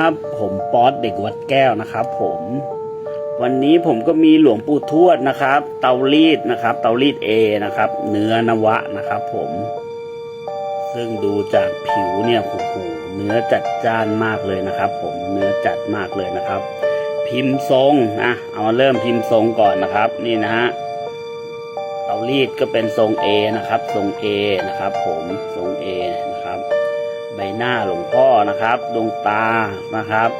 ครับผมป๊อตเด็กวัดแก้วนะครับผมวันนี้ผมก็มีหลวงปู่ทวดนะครับ เตารีดนะครับ เตารีดเอนะครับ เนื้อนวะนะครับ ผม ซึ่งดูจากผิวเนี่ยโอ้โหเนื้อจัดจ้านมากเลยนะครับ ผมเนื้อจัดมากเลยนะครับ พิมพ์ทรงนะเอามาเริ่มพิมพ์ทรงก่อนนะครับ นี่นะฮะเตารีดก็เป็นทรง A นะครับ ทรง A นะครับ ผมทรง A นะครับ ใบหน้าหลวงพ่อนะครับ ดวงตานะครับ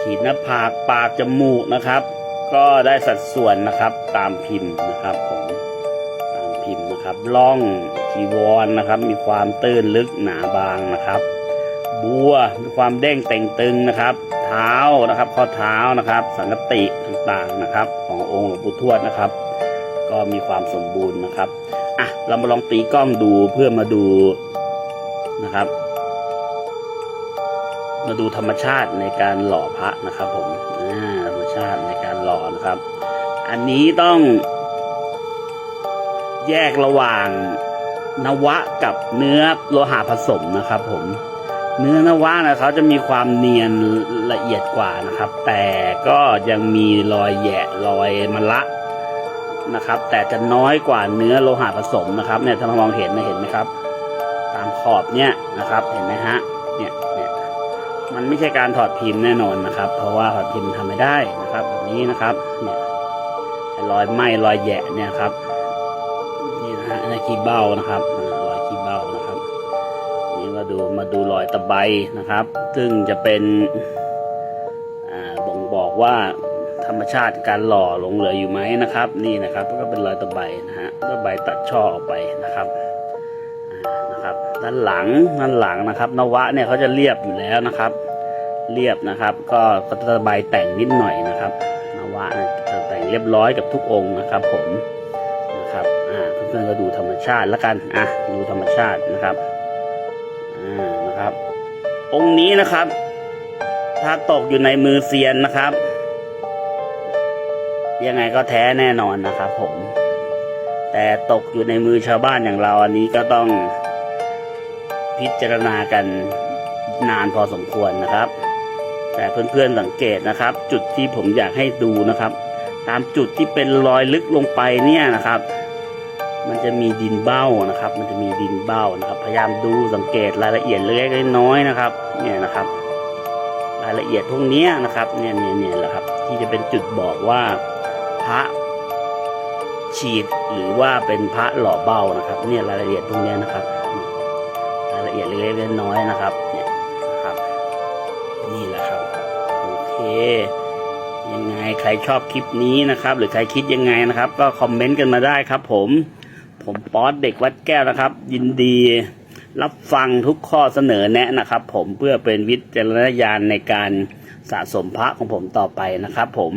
ขีดหน้าผากปากจมูกนะครับ ก็ได้สัดส่วนนะครับตามพิมพ์นะครับผมตามพิมพ์นะครับล่องทีวรนะครับ มีความตื้นลึกหนาบางนะครับ บัวมีความเด้งเต่งตึงนะครับ เท้านะครับข้อเท้านะครับ สังกติต่างๆนะครับ ขององค์หลวงปู่ทวดนะครับ ก็มีความสมบูรณ์นะครับอะเรามาลองตีกล้องดูเพื่อมาดูนะครับ มาดูธรรมชาติในการหล่อพระนะครับ ผมธรรมชาติในการหล่อนะครับ อันนี้ต้อง แยกระหว่างนวะกับเนื้อโลหะผสมนะครับ ผม เนื้อนวะนะเขาจะมีความเนียนละเอียดกว่านะครับ แต่ก็ยังมีรอยแหยะรอยมละนะครับ แต่จะน้อยกว่าเนื้อโลหะผสมนะครับ เนี่ยถ้ามองเห็นนะเห็นไหมครับ ตามขอบเนี่ยนะครับ เห็นไหมฮะ มันไม่ใช่การถอดพิมพ์แน่นอนนะครับ เพราะว่าถอดพิมพ์ทำไม่ได้นะครับแบบนี้นะครับเนี่ยรอยไหม้รอยแยะเนี่ยครับนี่นะฮะในขี้เบ้านะครับรอยขี้เบ้านะครับ นี่มาดูมาดูรอยตะไบนะครับ ซึ่งจะเป็นอ่าบ่งบอกว่าธรรมชาติการหล่อหลงเหลืออยู่ไหมนะครับ นี่นะครับก็เป็นรอยตะไบนะฮะตะไบตัดช่อออกไปนะครับนะครับ ด้านหลังด้านหลังนะครับ นวะเนี่ยเขาจะเรียบอยู่แล้วนะครับ เรียบนะครับ ก็ก็จะใบแต่งนิดหน่อยนะครับนวะเนี่ยจะแต่งเรียบร้อยกับทุกองค์นะครับ ผมนะครับอ่าเพื่อนๆก็ดูธรรมชาติแล้วกันอะดูธรรมชาตินะครับอ่านะครับ องค์นี้นะครับ ถ้าตกอยู่ในมือเซียนนะครับ ยังไงก็แท้แน่นอนนะครับ ผม แต่ตกอยู่ในมือชาวบ้านอย่างเราอันนี้ก็ต้องพิจารณากันนานพอสมควรนะครับ แต่เพื่อนๆสังเกตนะครับ จุดที่ผมอยากให้ดูนะครับ ตามจุดที่เป็นรอยลึกลงไปเนี่ยนะครับ มันจะมีดินเบ้านะครับ มันจะมีดินเบ้านะครับ พยายามดูสังเกตรายละเอียดเล็กๆน้อยๆนะครับ เนี่ยนะครับ รายละเอียดพวกนี้นะครับ เนี่ยเนี่ยเนี่ยแหละครับ ที่จะเป็นจุดบอกว่าพระฉีดหรือว่าเป็นพระหล่อเบ้านะครับ เนี่ยรายละเอียดตรงเนี้นะครับ รายละเอียดเล็กๆน้อยๆนะครับเนี่ย นี่แหละครับ โอเค ยังไงใครชอบคลิปนี้นะครับ หรือใครคิดยังไงนะครับ ก็คอมเมนต์กันมาได้ครับ ผม ผมป๊อตเด็กวัดแก้วนะครับ ยินดีรับฟังทุกข้อเสนอแนะนะครับ ผมเพื่อเป็นวิจารณญาณในการสะสมพระของผมต่อไปนะครับ ผม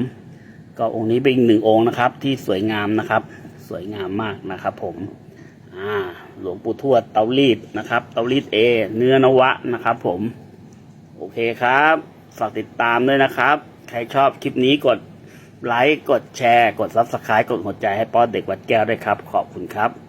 ก็องค์นี้เป็นอีกหนึ่งองค์นะครับ ที่สวยงามนะครับ สวยงามมากนะครับ ผมอ่าหลวงปู่ทวดเตารีดนะครับ เตารีดเอ เนื้อนวะนะครับ ผม โอเคครับ ฝากติดตามด้วยนะครับ ใครชอบคลิปนี้กดไลค์ กดแชร์ กดซับสไคร b e กดหัวใจให้ป้อเด็กวัดแก้วด้วยครับ ขอบคุณครับ